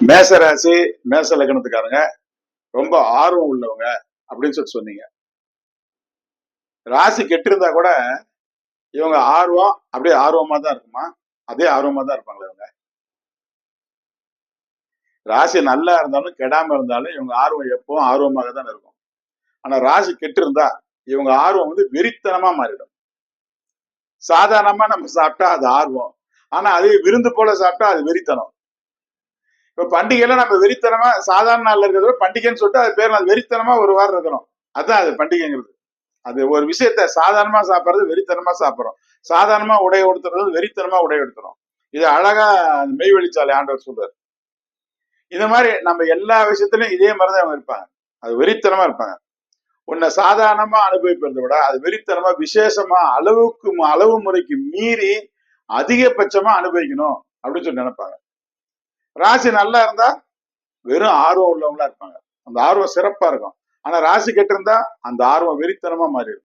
மேசராசி மேச லக்னத்துக்காரங்க ரொம்ப ஆர்வம் உள்ளவங்க அப்படின்னு சொல்லி சொன்னீங்க. ராசி கெட்டிருந்தா கூட இவங்க ஆர்வம் அப்படியே ஆர்வமா தான் இருக்குமா? அதே ஆர்வமா தான் இருப்பாங்களா இவங்க. ராசி நல்லா இருந்தாலும் கெடாம இருந்தாலும் இவங்க ஆர்வம் எப்பவும் ஆர்வமாக தான் இருக்கும். ஆனா ராசி கெட்டிருந்தா இவங்க ஆர்வம் வந்து வெறித்தனமா மாறிடும். சாதாரணமா நம்ம சாப்பிட்டா அது ஆர்வம். ஆனா அதே விருந்து போல சாப்பிட்டா அது வெறித்தனம். இப்ப பண்டிகையில நம்ம வெறித்தனமா சாதாரண நாள்ல இருக்கிறத விட பண்டிகைன்னு சொல்லிட்டு அது பேர் அது வெறித்தனமா ஒரு வாரம் இருக்கணும். அதான் அது பண்டிகைங்கிறது. அது ஒரு விஷயத்த சாதாரணமா சாப்பிடுறது வெறித்தனமா சாப்பிடுறோம். சாதாரணமா உடை உடுத்துறது வெறித்தனமா உடைய எடுத்துறோம் இது அழகா அந்த மெய் வெளிச்சாலை ஆண்டவர் சொல்றாரு. இந்த மாதிரி நம்ம எல்லா விஷயத்திலும் இதே மாதிரிதான் அவங்க இருப்பாங்க. அது வெறித்தனமா இருப்பாங்க. உன்னை சாதாரணமா அனுபவிப்பதை விட அது வெறித்தனமா விசேஷமா அளவுக்கு அளவு முறைக்கு மீறி அதிகபட்சமா அனுபவிக்கணும் அப்படின்னு சொல்லி நினைப்பாங்க. ராசி நல்லா இருந்தா வெறும் ஆர்வம் உள்ளவங்களா இருப்பாங்க. அந்த ஆர்வம் சிறப்பா இருக்கும். ஆனா ராசி கெட்டிருந்தா அந்த ஆர்வம் வெறித்தனமா மாறிடும்.